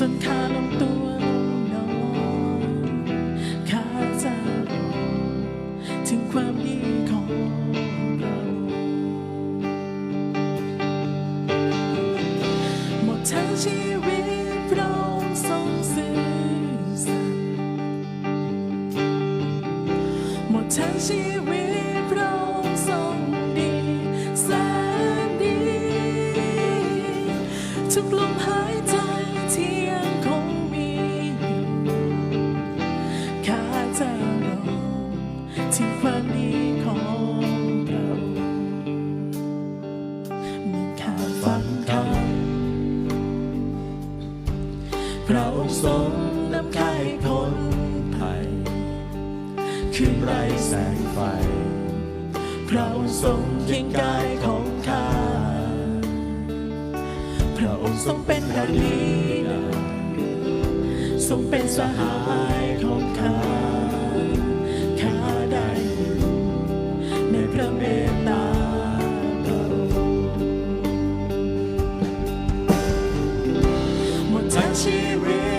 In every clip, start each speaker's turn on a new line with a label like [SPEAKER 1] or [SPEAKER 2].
[SPEAKER 1] จนขาลงตัวลงนอนขาใจถึงความดีของเราหมดทั้งชีวิตเราทรงสื่อสัตย์หมดทั้งชีวิตเราทรงดีแสนดีทุกลมหายำพระองค์ทรงนำข้าให้พ้นภัยคืนไรแสงไฟ พระองค์ทรงเคียงกายของข้า พระองค์ทรงเป็นพระลีดาทรงเป็นสหายของข้า ข้าได้อยู่ในพระเมตตาพระองค์หมดชีวิต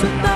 [SPEAKER 1] เ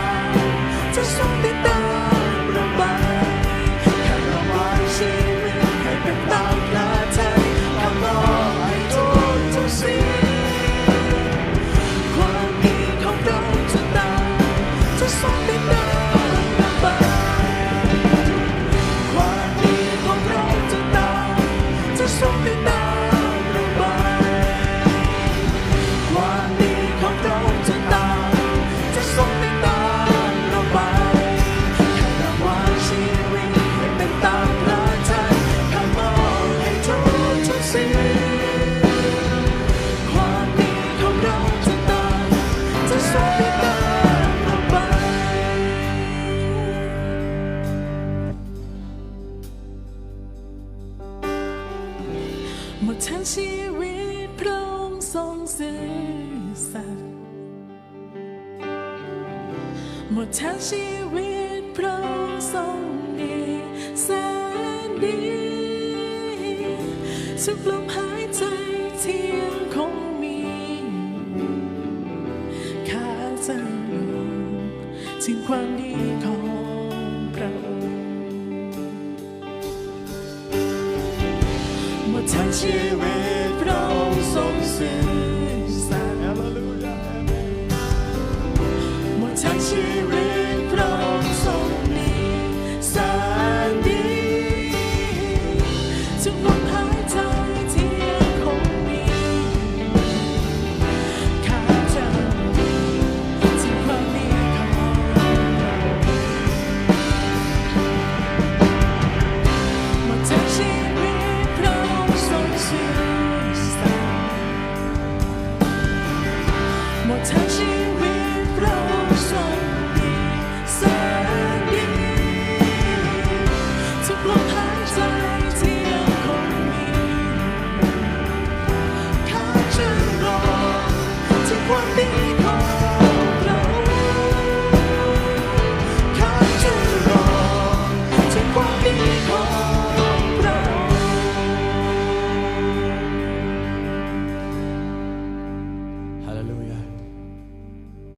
[SPEAKER 1] ทั้งชีวิตพระองค์ทรงซื่อสัตย์หมดทั้งชีวิตพระองค์ทรงดีแสนดีทุกลมหายใจเที่ยงคงมีข้าจะรู้ถึงความดี ชีวิต